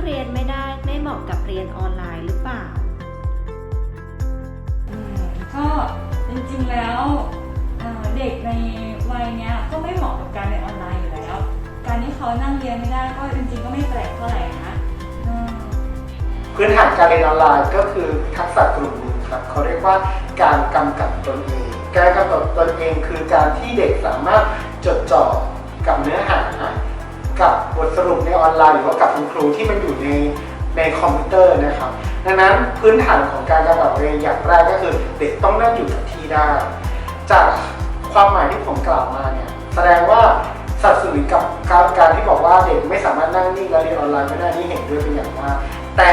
เหมาะกับเรียนออนไลน์หรือเปล่าอืมก็จริงๆแล้วเอ่อเด็กในวัยเนี้ยก็ไม่เหมาะกับการเรียนออนไลน์อยู่แล้ว การที่เขานั่งเรียนไม่ได้ก็จริงๆก็ไม่แปลกเท่าไหร่นะอืมพื้นฐานการเรียนออนไลน์ก็คือทักษะกลุ่มหนึ่งครับเขาเรียกว่าการกำกับตนเอง การกำกับตนเองคือการที่เด็กสามารถจดจ่อกับเนื้อหา กับบทสรุปในออนไลน์ หรือว่ากับคุณครูที่มันอยู่ในในคอมพิวเตอร์นะครับ ดังนั้นพื้นฐานของการกำกับตัวเองอย่างแรกก็คือเด็กต้องนั่งอยู่กับที่ได้ จากความหมายที่ผมกล่าวมาเนี่ยแสดงว่าสัดส่วนกับการการที่บอกว่าเด็กไม่สามารถนั่งนิ่งและเรียนออนไลน์ไม่ได้นี่เห็นด้วยเป็นอย่างมากแต่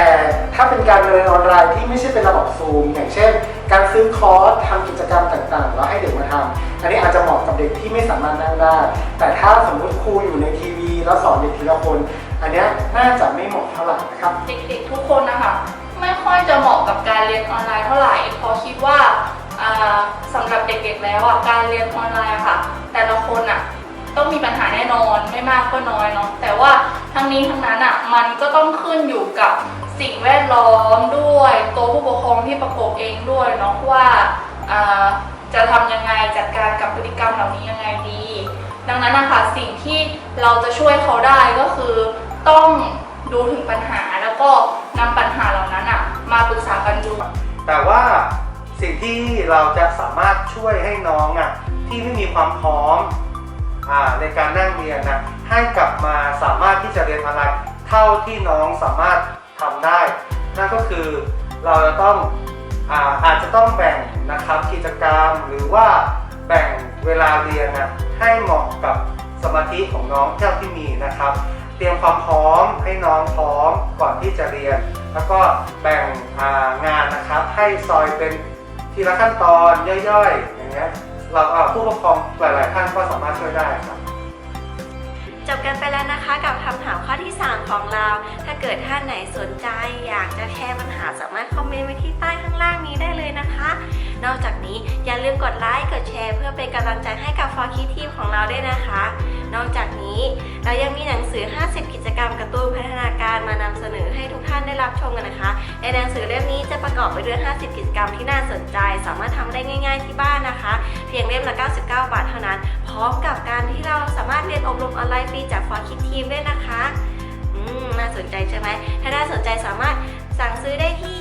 ถ้าเป็นการเรียนออนไลน์ที่ไม่ใช่เป็นระบบซูม อย่างเช่น การซื้อคอร์สทำกิจกรรมต่างๆ แล้วให้เด็กมาทำ อันนี้อาจจะเหมาะกับเด็กที่ไม่สามารถนั่งได้ แต่ถ้าสมมติครูอยู่ในทีวี แล้วสอนเด็กทีละคน อันนี้น่าจะไม่เหมาะเท่าไหร่นะครับ เด็กๆทุกคนนะคะไม่ค่อยจะเหมาะกับการเรียนออนไลน์เท่าไหร่เพราะคิดว่าอ่าสำหรับเด็กๆแล้วอะการเรียนออนไลน์ค่ะ แต่ละคนอะต้องมีปัญหาแน่นอนไม่มากก็น้อยเนาะแต่ว่าทั้งนี้ทั้งนั้นอะมันก็ต้องขึ้นอยู่กับสิ่งแวดล้อมด้วย ตัวผู้ปกครองที่ประกบเองด้วยเนาะว่า จะทำยังไงจัดการกับพฤติกรรมเหล่านี้ยังไงดี ดังนั้นนะคะสิ่งที่เราจะช่วยเขาได้ก็คือต้องดูถึงปัญหาแล้วก็นำปัญหาเหล่านั้นอะมาปรึกษากันดู แต่ว่าสิ่งที่เราจะสามารถช่วยให้น้องอะที่ไม่มีความพร้อมอ่าในการนั่งเรียนนะให้กลับมาสามารถที่จะเรียนออนไลน์เท่าที่น้องสามารถทำได้ นั่นก็คือเราจะต้อง อาอาจจะต้องแบ่งนะครับกิจกรรมหรือว่าแบ่งเวลาเรียนนะให้เหมาะกับสมาธิของน้องเท่าที่มีนะครับ เตรียมความพร้อมให้น้องพร้อมก่อนที่จะเรียน แล้วก็แบ่งางานนะครับ ให้ซอยเป็นทีละขั้นตอนย่อยๆ อย่างเงี้ยเราอ่าผู้ปกครองหลายๆท่านก็สามารถช่วยได้ครับจบกันไปแล้วนะคะกับคำถามข้อที่ 3 ของเรา ถ้าเกิดท่านไหนสนใจอยากจะแชร์ปัญหา นต์ไว้ที่ใต้ข้างล่างนี้ได้เลยนะคะ นอกจากนี้อย่าลืมกดไลค์กดแชร์ เพื่อเป็นกำลังใจให้กับฟอร์คิทีมของเราด้วยนะคะ นอกจากนี้เรายังมีหนังสือ 50 กิจกรรมกระตุ้นพัฒนาการมานำเสนอให้ทุกท่านได้รับชมกันนะคะ ในหนังสือเล่มนี้จะประกอบไปด้วย 50 กิจกรรมที่น่าสนใจ สามารถทำได้ง่าย ๆที่บ้านนะคะ เพียงเล่มละ 99 บาทเท่านั้น พร้อมกับการที่เราสามารถเรียนอบรมออนไลน์ฟรีจากฟอร์คิดทีมด้วยนะคะน่าสนใจใช่ไหม ถ้าน่าสนใจสามารถสั่งซื้อได้ที่